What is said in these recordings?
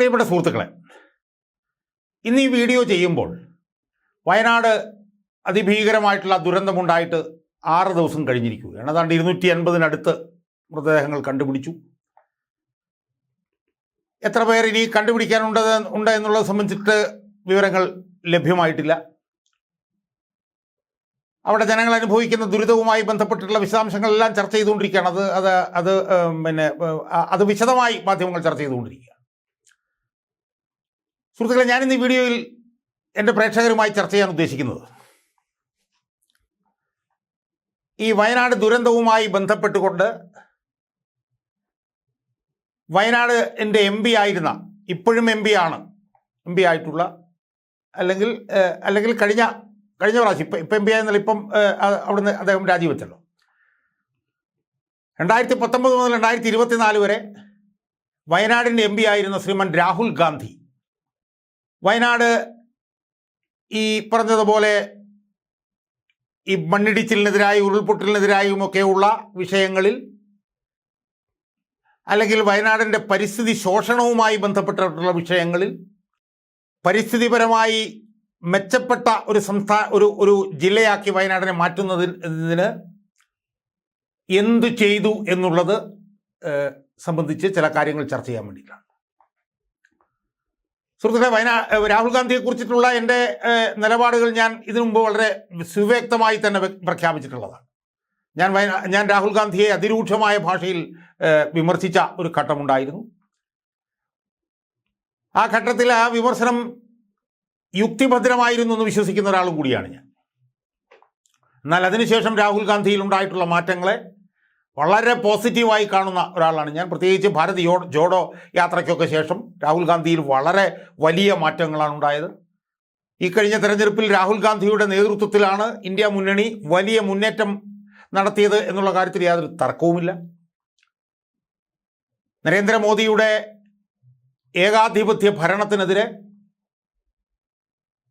പ്രിയപ്പെട്ട സുഹൃത്തുക്കളെ ഇന്ന് ഈ വീഡിയോ ചെയ്യുമ്പോൾ വയനാട് അതിഭീകരമായിട്ടുള്ള ദുരന്തമുണ്ടായിട്ട് ആറ് ദിവസം കഴിഞ്ഞിരിക്കുകയാണ്. ഏതാണ്ട് ഇരുന്നൂറ്റി അൻപതിനടുത്ത് മൃതദേഹങ്ങൾ കണ്ടുപിടിച്ചു. എത്ര പേർ ഇനി കണ്ടുപിടിക്കാനുണ്ട് ഉണ്ട് എന്നുള്ളത് സംബന്ധിച്ചിട്ട് വിവരങ്ങൾ ലഭ്യമായിട്ടില്ല. അവിടെ ജനങ്ങൾ അനുഭവിക്കുന്ന ദുരിതവുമായി ബന്ധപ്പെട്ടിട്ടുള്ള വിശദാംശങ്ങളെല്ലാം ചർച്ച ചെയ്തുകൊണ്ടിരിക്കുകയാണ്. അത് അത് അത് പിന്നെ അത് വിശദമായി മാധ്യമങ്ങൾ ചർച്ച ചെയ്തുകൊണ്ടിരിക്കുകയാണ്. സുഹൃത്തുക്കളെ ഞാനിന്ന് ഈ വീഡിയോയിൽ എന്റെ പ്രേക്ഷകരുമായി ചർച്ച ചെയ്യാൻ ഉദ്ദേശിക്കുന്നത് ഈ വയനാട് ദുരന്തവുമായി ബന്ധപ്പെട്ടുകൊണ്ട് വയനാട് എന്റെ എം പി ആയിരുന്ന ഇപ്പോഴും എം പി ആണ് എം പി ആയിട്ടുള്ള അല്ലെങ്കിൽ അല്ലെങ്കിൽ കഴിഞ്ഞ കഴിഞ്ഞ പ്രാവശ്യം ഇപ്പം ഇപ്പം എം പി ആയിരുന്നില്ല ഇപ്പം അവിടുന്ന് അദ്ദേഹം രാജിവെച്ചല്ലോ. രണ്ടായിരത്തി പത്തൊമ്പത് മുതൽ രണ്ടായിരത്തി ഇരുപത്തിനാല് വരെ വയനാടിന്റെ എം പി ആയിരുന്ന ശ്രീമൻ രാഹുൽ ഗാന്ധി വയനാട് ഈ പറഞ്ഞതുപോലെ ഈ മണ്ണിടിച്ചിലിനെതിരായി ഉരുൾപൊട്ടലിനെതിരായും ഒക്കെയുള്ള വിഷയങ്ങളിൽ അല്ലെങ്കിൽ വയനാടിന്റെ പരിസ്ഥിതി ശോഷണവുമായി ബന്ധപ്പെട്ടിട്ടുള്ള വിഷയങ്ങളിൽ പരിസ്ഥിതിപരമായി മെച്ചപ്പെട്ട ഒരു സംസ്ഥാന ഒരു ഒരു ജില്ലയാക്കി വയനാടിനെ മാറ്റുന്നതിന് എന്തു ചെയ്തു എന്നുള്ളത് സംബന്ധിച്ച് ചില കാര്യങ്ങൾ ചർച്ച ചെയ്യാൻ വേണ്ടിയിട്ടാണ്. സുഹൃത്തുക്കളെ വയനാ രാഹുൽ ഗാന്ധിയെ കുറിച്ചിട്ടുള്ള എന്റെ നിലപാടുകൾ ഞാൻ ഇതിനു മുമ്പ് വളരെ സുവ്യക്തമായി തന്നെ പ്രഖ്യാപിച്ചിട്ടുള്ളതാണ്. ഞാൻ വയനാ ഞാൻ രാഹുൽ ഗാന്ധിയെ അതിരൂക്ഷമായ ഭാഷയിൽ വിമർശിച്ച ഒരു ഘട്ടമുണ്ടായിരുന്നു. ആ ഘട്ടത്തിൽ ആ വിമർശനം യുക്തിഭദ്രമായിരുന്നു എന്ന് വിശ്വസിക്കുന്ന ഒരാളും കൂടിയാണ് ഞാൻ. എന്നാൽ അതിനുശേഷം രാഹുൽ ഗാന്ധിയിൽ ഉണ്ടായിട്ടുള്ള മാറ്റങ്ങളെ വളരെ പോസിറ്റീവായി കാണുന്ന ഒരാളാണ്. ഞാൻ പ്രത്യേകിച്ച് ഭാരത് യോ ജോഡോ യാത്രയ്ക്കൊക്കെ ശേഷം രാഹുൽ ഗാന്ധിയിൽ വളരെ വലിയ മാറ്റങ്ങളാണ് ഉണ്ടായത്. ഈ കഴിഞ്ഞ തെരഞ്ഞെടുപ്പിൽ രാഹുൽ ഗാന്ധിയുടെ നേതൃത്വത്തിലാണ് ഇന്ത്യ മുന്നണി വലിയ മുന്നേറ്റം നടത്തിയത് എന്നുള്ള കാര്യത്തിൽ യാതൊരു തർക്കവുമില്ല. നരേന്ദ്രമോദിയുടെ ഏകാധിപത്യ ഭരണത്തിനെതിരെ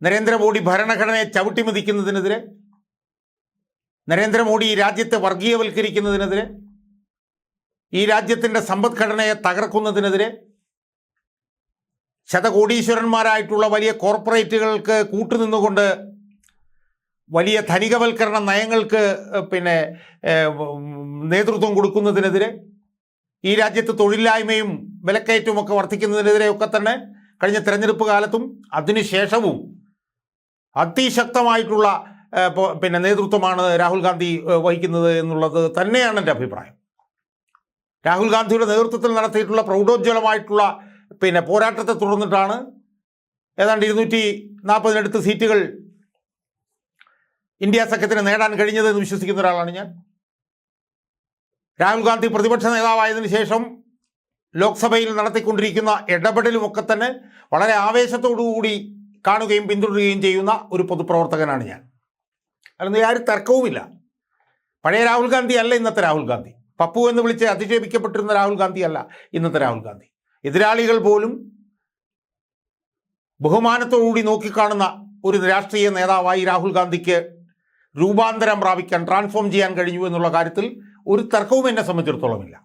നരേന്ദ്രമോദി ഭരണഘടനയെ ചവിട്ടിമതിക്കുന്നതിനെതിരെ നരേന്ദ്രമോദി ഈ രാജ്യത്തെ വർഗീയവൽക്കരിക്കുന്നതിനെതിരെ ഈ രാജ്യത്തിന്റെ സമ്പദ്ഘടനയെ തകർക്കുന്നതിനെതിരെ ശതകോടീശ്വരന്മാരായിട്ടുള്ള വലിയ കോർപ്പറേറ്റുകൾക്ക് കൂട്ടുനിന്നുകൊണ്ട് വലിയ ധനികവൽക്കരണ നയങ്ങൾക്ക് പിന്നെ നേതൃത്വം കൊടുക്കുന്നതിനെതിരെ ഈ രാജ്യത്ത് തൊഴിലില്ലായ്മയും വിലക്കയറ്റവും ഒക്കെ വർദ്ധിക്കുന്നതിനെതിരെയൊക്കെ തന്നെ കഴിഞ്ഞ തെരഞ്ഞെടുപ്പ് കാലത്തും അതിനുശേഷവും അതിശക്തമായിട്ടുള്ള പിന്നെ നേതൃത്വമാണ് രാഹുൽ ഗാന്ധി വഹിക്കുന്നത് എന്നുള്ളത് തന്നെയാണ് എന്റെ അഭിപ്രായം. രാഹുൽ ഗാന്ധിയുടെ നേതൃത്വത്തിൽ നടത്തിയിട്ടുള്ള പ്രൗഢോജ്വലമായിട്ടുള്ള പിന്നെ പോരാട്ടത്തെ തുടർന്നിട്ടാണ് ഏതാണ്ട് ഇരുന്നൂറ്റി നാൽപ്പതിനടുത്ത് സീറ്റുകൾ ഇന്ത്യ സഖ്യത്തിന് നേടാൻ കഴിഞ്ഞത് എന്ന് വിശ്വസിക്കുന്ന ഒരാളാണ് ഞാൻ. രാഹുൽ ഗാന്ധി പ്രതിപക്ഷ നേതാവായതിനു ശേഷം ലോക്സഭയിൽ നടത്തിക്കൊണ്ടിരിക്കുന്ന ഇടപെടലുമൊക്കെ തന്നെ വളരെ ആവേശത്തോടുകൂടി കാണുകയും പിന്തുടരുകയും ചെയ്യുന്ന ഒരു പൊതുപ്രവർത്തകനാണ് ഞാൻ. അതൊന്നും ആരും തർക്കവുമില്ല. പഴയ രാഹുൽ ഗാന്ധി അല്ല ഇന്നത്തെ രാഹുൽ ഗാന്ധി. പപ്പു എന്ന് വിളിച്ച് അധിക്ഷേപിക്കപ്പെട്ടിരുന്ന രാഹുൽ ഗാന്ധി അല്ല ഇന്നത്തെ രാഹുൽ ഗാന്ധി. എതിരാളികൾ പോലും ബഹുമാനത്തോടുകൂടി നോക്കിക്കാണുന്ന ഒരു രാഷ്ട്രീയ നേതാവായി രാഹുൽ ഗാന്ധിക്ക് രൂപാന്തരം പ്രാപിക്കാൻ ട്രാൻസ്ഫോം ചെയ്യാൻ കഴിഞ്ഞു എന്നുള്ള കാര്യത്തിൽ ഒരു തർക്കവും എന്നെ സംബന്ധിച്ചിടത്തോളമില്ല.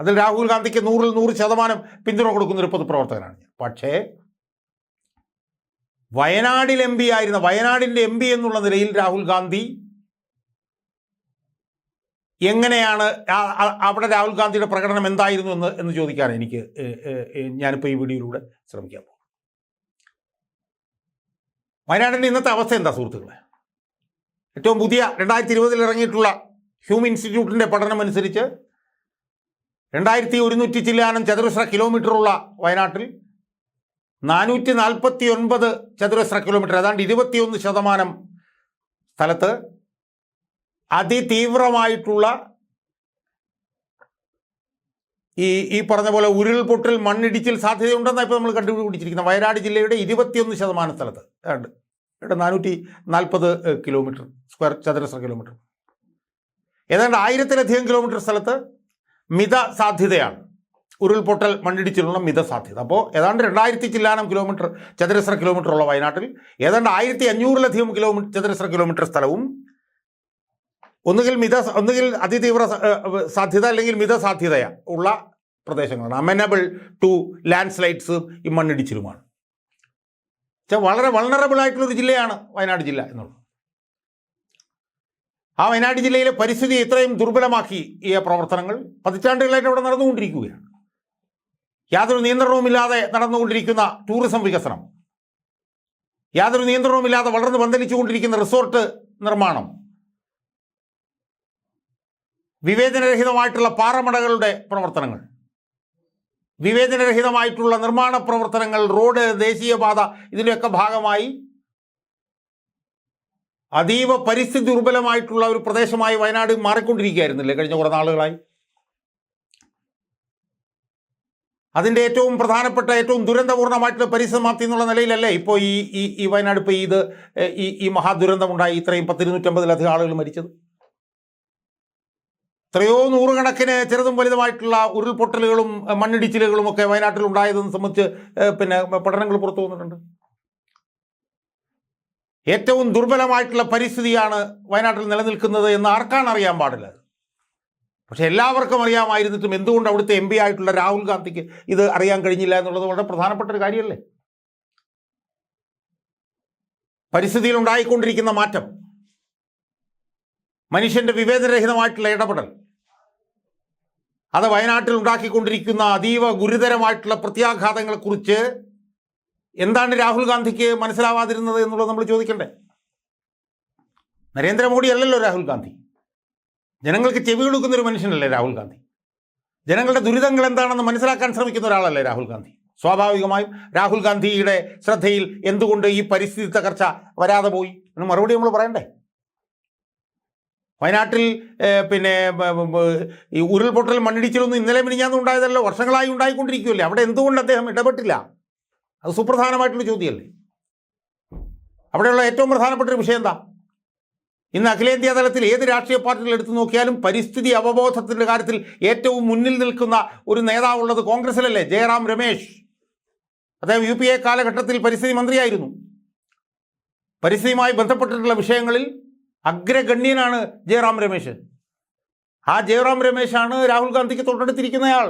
അതിൽ രാഹുൽ ഗാന്ധിക്ക് നൂറിൽ നൂറ് ശതമാനം പിന്തുണ കൊടുക്കുന്ന ഒരു പൊതുപ്രവർത്തകനാണ് പക്ഷേ വയനാടിൽ എം പി ആയിരുന്ന വയനാടിന്റെ എം പി എന്നുള്ള നിലയിൽ രാഹുൽ ഗാന്ധി എങ്ങനെയാണ് അവിടെ രാഹുൽ ഗാന്ധിയുടെ പ്രകടനം എന്തായിരുന്നു എന്ന് എന്ന് ചോദിക്കാൻ എനിക്ക് ഞാനിപ്പോൾ ഈ വീഡിയോയിലൂടെ ശ്രമിക്കാൻ പോകും വയനാടിന്റെ ഇന്നത്തെ അവസ്ഥ എന്താ സുഹൃത്തുക്കളെ? ഏറ്റവും പുതിയ രണ്ടായിരത്തി ഇരുപതിൽ ഇറങ്ങിയിട്ടുള്ള ഹ്യൂമൻ ഇൻസ്റ്റിറ്റ്യൂട്ടിന്റെ പഠനം അനുസരിച്ച് രണ്ടായിരത്തി ഒരുന്നൂറ്റി ചില്ലാനം ചതുരശ്ര കിലോമീറ്ററുള്ള വയനാട്ടിൽ നാനൂറ്റി നാൽപ്പത്തി ഒൻപത് ചതുരശ്ര കിലോമീറ്റർ ഏതാണ്ട് ഇരുപത്തിയൊന്ന് ശതമാനം സ്ഥലത്ത് അതിതീവ്രമായിട്ടുള്ള ഈ ഈ പറഞ്ഞ പോലെ ഉരുൾപൊട്ടൽ മണ്ണിടിച്ചിൽ സാധ്യതയുണ്ടെന്നാണ് ഇപ്പോൾ നമ്മൾ കണ്ടുപിടിച്ചിരിക്കുന്നത്. വയനാട് ജില്ലയുടെ ഇരുപത്തിയൊന്ന് ശതമാനം സ്ഥലത്ത്. ഏതാണ്ട് ഇവിടെ നാനൂറ്റി നാൽപ്പത് കിലോമീറ്റർ സ്ക്വയർ ചതുരശ്ര കിലോമീറ്റർ ഏതാണ്ട് ആയിരത്തിലധികം കിലോമീറ്റർ സ്ഥലത്ത് മിത സാധ്യതയാണ്. ഉരുൾപൊട്ടൽ മണ്ണിടിച്ചിലുള്ള മിത സാധ്യത. അപ്പോൾ ഏതാണ്ട് രണ്ടായിരത്തി ചില്ലാനം കിലോമീറ്റർ ചതുരശ്ര കിലോമീറ്റർ ഉള്ള വയനാട്ടിൽ ഏതാണ്ട് ആയിരത്തി അഞ്ഞൂറിലധികം കിലോമീറ്റർ ചതുരശ്ര കിലോമീറ്റർ സ്ഥലവും ഒന്നുകിൽ മിത ഒന്നുകിൽ അതിതീവ്ര സാധ്യത അല്ലെങ്കിൽ മിത സാധ്യതയ ഉള്ള പ്രദേശങ്ങളാണ്. അമനബിൾ ടു ലാൻഡ് സ്ലൈഡ്സും ഈ മണ്ണിടിച്ചിലുമാണ്. വളരെ വളരെ ആയിട്ടുള്ള ഒരു ജില്ലയാണ് വയനാട് ജില്ല എന്നുള്ളത്. ആ വയനാട് ജില്ലയിലെ പരിസ്ഥിതി ഇത്രയും ദുർബലമാക്കി ഈ പ്രവർത്തനങ്ങൾ പതിറ്റാണ്ടുകളായിട്ട് അവിടെ നടന്നുകൊണ്ടിരിക്കുകയാണ്. യാതൊരു നിയന്ത്രണവുമില്ലാതെ നടന്നുകൊണ്ടിരിക്കുന്ന ടൂറിസം വികസനം. യാതൊരു നിയന്ത്രണവുമില്ലാതെ വളർന്ന് പന്തലിച്ചുകൊണ്ടിരിക്കുന്ന റിസോർട്ട് നിർമ്മാണം. വിവേചനരഹിതമായിട്ടുള്ള പാറമടകളുടെ പ്രവർത്തനങ്ങൾ. വിവേചനരഹിതമായിട്ടുള്ള നിർമ്മാണ പ്രവർത്തനങ്ങൾ റോഡ് ദേശീയപാത ഇതിന്റെയൊക്കെ ഭാഗമായി അതീവ പരിസ്ഥിതി ദുർബലമായിട്ടുള്ള ഒരു പ്രദേശമായി വയനാട് മാറിക്കൊണ്ടിരിക്കുകയായിരുന്നില്ലേ കഴിഞ്ഞ കുറേ നാളുകളായി? അതിന്റെ ഏറ്റവും പ്രധാനപ്പെട്ട ഏറ്റവും ദുരന്തപൂർണമായിട്ടുള്ള പരിസമാപ്തി എന്നുള്ള നിലയിലല്ലേ ഇപ്പോൾ ഈ ഈ ഈ വയനാട് ഇപ്പോൾ ഇത് ഈ ഈ മഹാദുരന്തമുണ്ടായി ഇത്രയും പത്തിരുന്നൂറ്റമ്പതിലധികം ആളുകൾ മരിച്ചത്. എത്രയോ നൂറുകണക്കിന് ചെറുതും വലുതുമായിട്ടുള്ള ഉരുൾപൊട്ടലുകളും മണ്ണിടിച്ചിലുകളും ഒക്കെ വയനാട്ടിൽ ഉണ്ടായതെന്ന് സംബന്ധിച്ച് പിന്നെ പഠനങ്ങൾ പുറത്തു വന്നിട്ടുണ്ട്. ഏറ്റവും ദുർബലമായിട്ടുള്ള പരിസ്ഥിതിയാണ് വയനാട്ടിൽ നിലനിൽക്കുന്നത് എന്ന് ആർക്കാണ് അറിയാൻ പാടില്ല? പക്ഷെ എല്ലാവർക്കും അറിയാമായിരുന്നിട്ടും എന്തുകൊണ്ട് അവിടുത്തെ എം പി ആയിട്ടുള്ള രാഹുൽ ഗാന്ധിക്ക് ഇത് അറിയാൻ കഴിഞ്ഞില്ല എന്നുള്ളത് വളരെ പ്രധാനപ്പെട്ട ഒരു കാര്യമല്ലേ? പരിസ്ഥിതിയിൽ ഉണ്ടായിക്കൊണ്ടിരിക്കുന്ന മാറ്റം മനുഷ്യന്റെ വിവേചനരഹിതമായിട്ടുള്ള ഇടപെടൽ അത് വയനാട്ടിൽ ഉണ്ടാക്കിക്കൊണ്ടിരിക്കുന്ന അതീവ ഗുരുതരമായിട്ടുള്ള പ്രത്യാഘാതങ്ങളെക്കുറിച്ച് എന്താണ് രാഹുൽ ഗാന്ധിക്ക് മനസ്സിലാവാതിരുന്നത് എന്നുള്ളത് നമ്മൾ ചോദിക്കണ്ടേ? നരേന്ദ്രമോദി അല്ലല്ലോ രാഹുൽ ഗാന്ധി. ജനങ്ങൾക്ക് ചെവി കൊടുക്കുന്ന ഒരു മനുഷ്യനല്ലേ രാഹുൽ ഗാന്ധി? ജനങ്ങളുടെ ദുരിതങ്ങൾ എന്താണെന്ന് മനസ്സിലാക്കാൻ ശ്രമിക്കുന്ന ഒരാളല്ലേ രാഹുൽ ഗാന്ധി? സ്വാഭാവികമായും രാഹുൽ ഗാന്ധിയുടെ ശ്രദ്ധയിൽ എന്തുകൊണ്ട് ഈ പരിസ്ഥിതി തകർച്ച വരാതെ പോയി? എന്ന് മറുപടി നമ്മൾ പറയണ്ടേ? വയനാട്ടിൽ പിന്നെ ഈ ഉരുൾപൊട്ടൽ മണ്ണിടിച്ചിലൊന്നും ഇന്നലെ മിനിഞ്ഞാന്നും ഉണ്ടായതല്ലോ വർഷങ്ങളായി ഉണ്ടായിക്കൊണ്ടിരിക്കുമല്ലേ അവിടെ എന്തുകൊണ്ട് അദ്ദേഹം ഇടപെട്ടില്ല? അത് സുപ്രധാനമായിട്ടുള്ള ചോദ്യമല്ലേ? അവിടെയുള്ള ഏറ്റവും പ്രധാനപ്പെട്ട ഒരു വിഷയം എന്താ? ഇന്ന് അഖിലേന്ത്യാ തലത്തിൽ ഏത് രാഷ്ട്രീയ പാർട്ടികൾ എടുത്തു നോക്കിയാലും പരിസ്ഥിതി അവബോധത്തിന്റെ കാര്യത്തിൽ ഏറ്റവും മുന്നിൽ നിൽക്കുന്ന ഒരു നേതാവുള്ളത് കോൺഗ്രസിലല്ലേ? ജയറാം രമേശ്. അദ്ദേഹം യു പി എ കാലഘട്ടത്തിൽ പരിസ്ഥിതി മന്ത്രിയായിരുന്നു. പരിസ്ഥിതിയുമായി ബന്ധപ്പെട്ടിട്ടുള്ള വിഷയങ്ങളിൽ അഗ്രഗണ്യനാണ് ജയറാം രമേശ്. ആ ജയറാം രമേശാണ് രാഹുൽ ഗാന്ധിക്ക് തൊട്ടടുത്തിരിക്കുന്നയാൾ.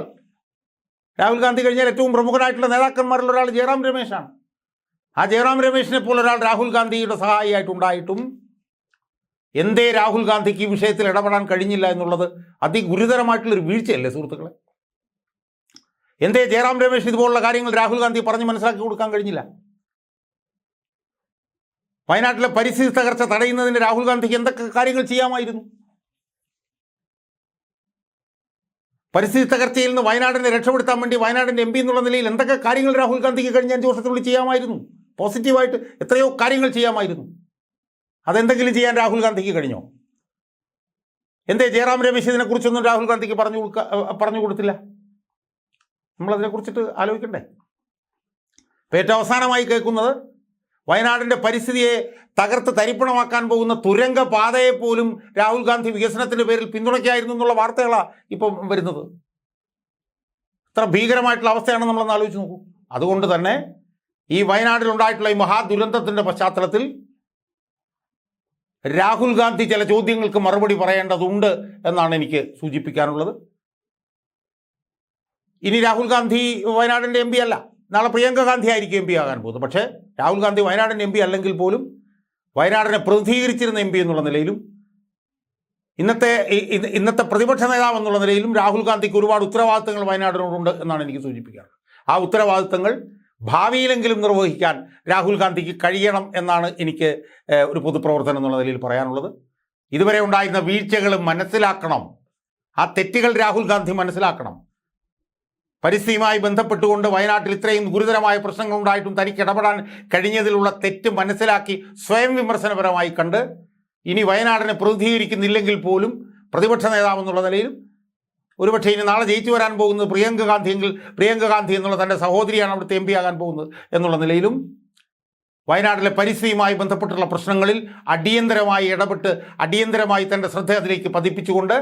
രാഹുൽ ഗാന്ധി കഴിഞ്ഞാൽ ഏറ്റവും പ്രമുഖനായിട്ടുള്ള നേതാക്കന്മാരിൽ ഒരാൾ ജയറാം രമേശാണ്. ആ ജയറാം രമേശിനെ പോലെ ഒരാൾ രാഹുൽ ഗാന്ധിയുടെ സഹായിയായിട്ടുണ്ടായിട്ടും എന്തേ രാഹുൽ ഗാന്ധിക്ക് ഈ വിഷയത്തിൽ ഇടപെടാൻ കഴിഞ്ഞില്ല എന്നുള്ളത് അതിഗുരുതരമായിട്ടുള്ളൊരു വീഴ്ചയല്ലേ സുഹൃത്തുക്കളെ? എന്തേ ജയറാം രമേശ് ഇതുപോലുള്ള കാര്യങ്ങൾ രാഹുൽ ഗാന്ധി പറഞ്ഞ് മനസ്സിലാക്കി കൊടുക്കാൻ കഴിഞ്ഞില്ല? വയനാട്ടിലെ പരിസ്ഥിതി തകർച്ച തടയുന്നതിന് രാഹുൽ ഗാന്ധിക്ക് എന്തൊക്കെ കാര്യങ്ങൾ ചെയ്യാമായിരുന്നു? പരിസ്ഥിതി തകർച്ചയിൽ നിന്ന് വയനാടിനെ രക്ഷപ്പെടുത്താൻ വേണ്ടി വയനാടിന്റെ എം പി എന്നുള്ള നിലയിൽ എന്തൊക്കെ കാര്യങ്ങൾ രാഹുൽ ഗാന്ധിക്ക് കഴിഞ്ഞ അഞ്ച് വർഷത്തിനുള്ളിൽ ചെയ്യാമായിരുന്നു? പോസിറ്റീവായിട്ട് എത്രയോ കാര്യങ്ങൾ ചെയ്യാമായിരുന്നു. അതെന്തെങ്കിലും ചെയ്യാൻ രാഹുൽ ഗാന്ധിക്ക് കഴിഞ്ഞോ? എന്തേ ജയറാം രമേശ് ഇതിനെക്കുറിച്ചൊന്നും രാഹുൽ ഗാന്ധിക്ക് പറഞ്ഞു കൊടുക്ക പറഞ്ഞു കൊടുത്തില്ല? നമ്മളതിനെക്കുറിച്ചിട്ട് ആലോചിക്കണ്ടേ? ഇപ്പം ഏറ്റവും അവസാനമായി കേൾക്കുന്നത് വയനാടിന്റെ പരിസ്ഥിതിയെ തകർത്ത് തരിപ്പണമാക്കാൻ പോകുന്ന തുരങ്ക പാതയെ പോലും രാഹുൽ ഗാന്ധി വികസനത്തിന്റെ പേരിൽ പിന്തുണയ്ക്കായിരുന്നു എന്നുള്ള വാർത്തകളാണ് ഇപ്പം വരുന്നത്. ഇത്ര ഭീകരമായിട്ടുള്ള അവസ്ഥയാണ് നമ്മളൊന്ന് ആലോചിച്ച് നോക്കൂ. അതുകൊണ്ട് തന്നെ ഈ വയനാട്ടിലുണ്ടായിട്ടുള്ള ഈ മഹാദുരന്തത്തിന്റെ പശ്ചാത്തലത്തിൽ രാഹുൽ ഗാന്ധി ചില ചോദ്യങ്ങൾക്ക് മറുപടി പറയേണ്ടതുണ്ട് എന്നാണ് എനിക്ക് സൂചിപ്പിക്കാനുള്ളത്. ഇനി രാഹുൽ ഗാന്ധി വയനാടിന്റെ എം അല്ല. നാളെ പ്രിയങ്ക ഗാന്ധി ആയിരിക്കും എം പി ആകാൻ പോകുന്നത്. പക്ഷേ രാഹുൽ ഗാന്ധി വയനാടിന്റെ എം അല്ലെങ്കിൽ പോലും വയനാടിനെ പ്രതിനിധീകരിച്ചിരുന്ന എം എന്നുള്ള നിലയിലും ഇന്നത്തെ ഇന്നത്തെ പ്രതിപക്ഷ നേതാവ് എന്നുള്ള നിലയിലും രാഹുൽ ഗാന്ധിക്ക് ഒരുപാട് ഉത്തരവാദിത്തങ്ങൾ വയനാടിനോടുണ്ട് എന്നാണ് എനിക്ക് സൂചിപ്പിക്കാറ് ആ ഉത്തരവാദിത്തങ്ങൾ ഭാവിയിലെങ്കിലും നിർവഹിക്കാൻ രാഹുൽ ഗാന്ധിക്ക് കഴിയണം എന്നാണ് എനിക്ക് ഒരു പൊതുപ്രവർത്തനം എന്നുള്ള നിലയിൽ പറയാനുള്ളത്. ഇതുവരെ ഉണ്ടായിരുന്ന വീഴ്ചകൾ മനസ്സിലാക്കണം. ആ തെറ്റുകൾ രാഹുൽ ഗാന്ധി മനസ്സിലാക്കണം. പരിസ്ഥിതിയുമായി ബന്ധപ്പെട്ടുകൊണ്ട് വയനാട്ടിൽ ഇത്രയും ഗുരുതരമായ പ്രശ്നങ്ങൾ ഉണ്ടായിട്ടും തനിക്ക് ഇടപെടാൻ കഴിഞ്ഞതിലുള്ള തെറ്റ് മനസ്സിലാക്കി സ്വയം വിമർശനപരമായി കണ്ട് ഇനി വയനാടിനെ പ്രതിനിധീകരിക്കുന്നില്ലെങ്കിൽ പോലും പ്രതിപക്ഷ നേതാവെന്നുള്ള നിലയിലും ഒരുപക്ഷെ ഇനി നാളെ ജയിച്ചു വരാൻ പോകുന്നത് പ്രിയങ്ക ഗാന്ധിയെങ്കിൽ പ്രിയങ്ക ഗാന്ധി എന്നുള്ള തന്റെ സഹോദരിയാണ് അവിടുത്തെ എം പി ആകാൻ പോകുന്നത് എന്നുള്ള നിലയിലും വയനാട്ടിലെ പരിസ്ഥിതിയുമായി ബന്ധപ്പെട്ടുള്ള പ്രശ്നങ്ങളിൽ അടിയന്തരമായി ഇടപെട്ട് അടിയന്തരമായി തന്റെ ശ്രദ്ധ അതിലേക്ക് പതിപ്പിച്ചുകൊണ്ട്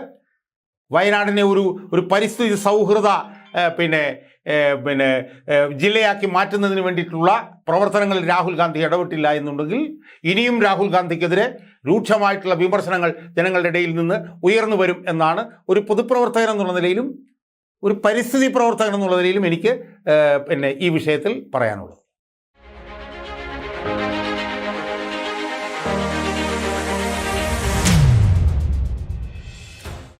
വയനാടിനെ ഒരു ഒരു പരിസ്ഥിതി സൗഹൃദ പിന്നെ പിന്നെ ജില്ലയാക്കി മാറ്റുന്നതിന് വേണ്ടിയിട്ടുള്ള പ്രവർത്തനങ്ങളിൽ രാഹുൽ ഗാന്ധി ഇടപെട്ടില്ല എന്നുണ്ടെങ്കിൽ ഇനിയും രാഹുൽ ഗാന്ധിക്കെതിരെ രൂക്ഷമായിട്ടുള്ള വിമർശനങ്ങൾ ജനങ്ങളുടെ ഇടയിൽ നിന്ന് ഉയർന്നു വരും എന്നാണ് ഒരു പൊതുപ്രവർത്തകൻ എന്നുള്ള നിലയിലും ഒരു പരിസ്ഥിതി പ്രവർത്തകൻ എന്നുള്ള നിലയിലും എനിക്ക് പിന്നെ ഈ വിഷയത്തിൽ പറയാനുള്ളത്.